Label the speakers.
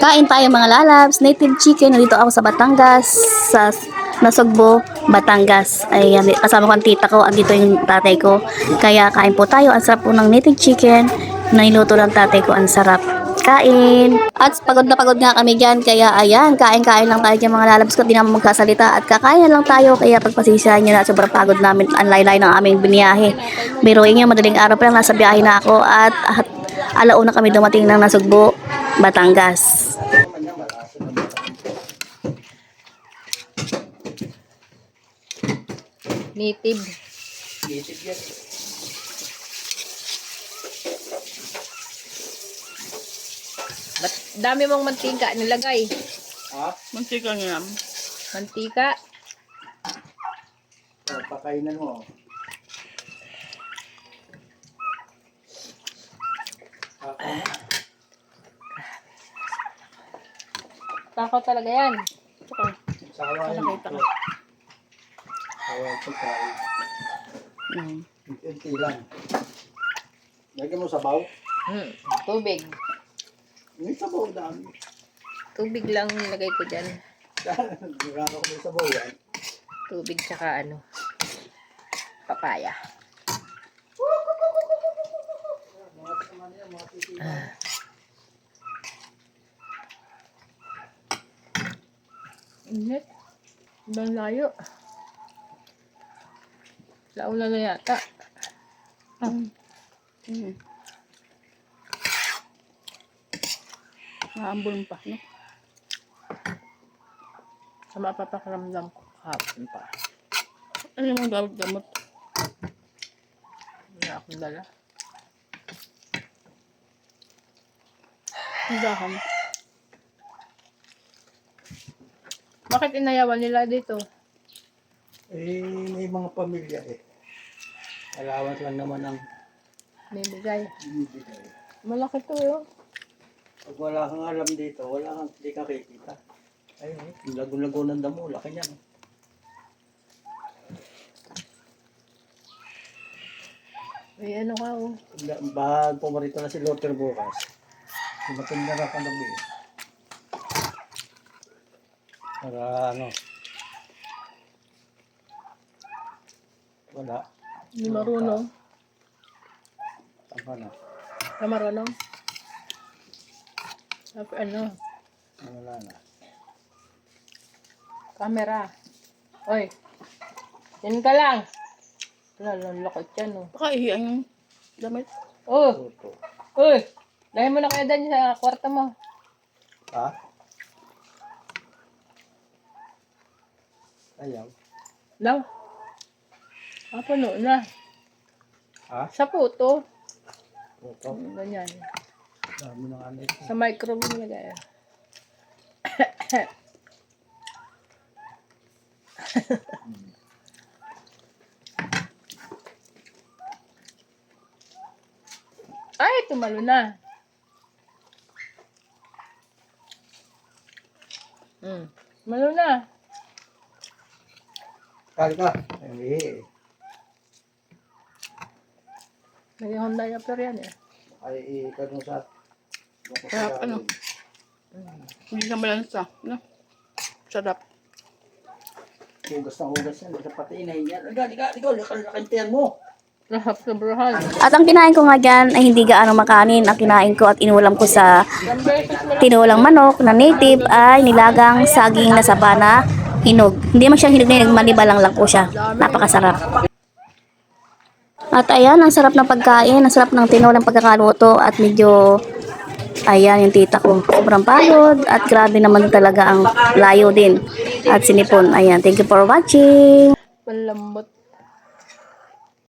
Speaker 1: Kain tayo mga lalabs, native chicken. Nandito ako sa Batangas, sa Nasugbo, Batangas. Ayan, kasama ko ang tita ko, andito yung tatay ko. Kaya kain po tayo. Ang sarap po ng native chicken. Na niluto ng tatay ko, ang sarap. Kain! At pagod na pagod nga kami dyan, kaya ayan, kain-kain lang tayo dyan mga lalabs ko, di naman magkasalita at kakain lang tayo, kaya pagpasisyahan nyo na sobrang pagod namin, ang laylay ng aming biniyahe. Biruin nyo, madaling araw pa lang, nasa biyahe na ako at, at alauna kami dumating ng Nasugbo, Batangas.
Speaker 2: Native. Ba't dami mong mantika nilagay?
Speaker 3: Ha?
Speaker 1: Mantika nga.
Speaker 2: Mantika.
Speaker 3: O, pakainan mo.
Speaker 2: Takaw talaga yan.
Speaker 3: Sawa
Speaker 1: Ano
Speaker 3: yun. Sawa yung pagkain. Unti lang. Lagyan mo sabaw.
Speaker 2: Hmm. Tubig.
Speaker 3: May sabaw dami.
Speaker 2: Tubig lang nilagay ko dyan.
Speaker 3: Nagano ko may sabaw yan.
Speaker 2: Tubig tsaka ano. Papaya. Ah. Init. Ibang layo. Launa na yata.
Speaker 1: Mm. Maambol pa, no?
Speaker 2: Sa mapapakaramdam ko kahapon pa.
Speaker 1: Ano yung mga gamot-gamot?
Speaker 2: Wala akong dala.
Speaker 1: Dahan.
Speaker 2: Bakit inayawan nila dito?
Speaker 3: Eh, may mga pamilya eh. Alawat lang naman ang
Speaker 2: May bigay.
Speaker 3: binibigay.
Speaker 2: Malaki to yun.
Speaker 3: Pag wala kang alam dito, wala kang hindi ka kikita. Ayun, eh, yung lago-lago ng damo, laki niyan. eh.
Speaker 2: May ano ka oh.
Speaker 3: Wala- Bag pumarito na si Luther bukas. Sumatin na ka na eh. Para ano. Wala.
Speaker 2: Hindi marunong.
Speaker 3: Tama na.
Speaker 2: Na marunong. Sabi ano.
Speaker 3: Wala na.
Speaker 2: Camera. Oy. Yan ka lang. Wala, lalakot yan oh.
Speaker 1: Baka ihiyan yung damit.
Speaker 2: Oh!
Speaker 3: Tuto.
Speaker 2: Uy! Dahil mo na kaya dyan sa kwarto mo.
Speaker 3: Ha? Ayaw.
Speaker 2: Lang. Ah, puno na.
Speaker 3: Ha?
Speaker 2: Sa puto.
Speaker 3: Tuto.
Speaker 2: Hmm, Ganyan.
Speaker 3: Dami ng ano ito.
Speaker 2: Sa microwave nilagay. Ay, tumalo na. Hmm. Tumalo na.
Speaker 3: Kali ka. Ay, eh.
Speaker 2: Naging Honda yung pero yan eh.
Speaker 3: Ay, ikan mo sa...
Speaker 1: Sarap, ano? Hindi na malansa. No? Sarap.
Speaker 3: Hugas na hugas yan. Sa patinay yan. Liga, liga, liga. Lakantiyan mo.
Speaker 2: Lahap sa bruhan.
Speaker 1: At ang kinain ko nga dyan ay hindi gaano makanin. Ang kinain ko at inulam ko sa tinulang manok na native ay nilagang saging na sabana hinog. Hindi man siya hinog na hinog, manibalang lang po siya. Napakasarap. At ayan, ang sarap ng pagkain, ang sarap ng tinulang pagkakaluto at medyo ayan yung tita ko. Sobrang pagod at grabe naman talaga ang layo din at sinipon. Ayan, thank you for watching.
Speaker 2: Panlambot.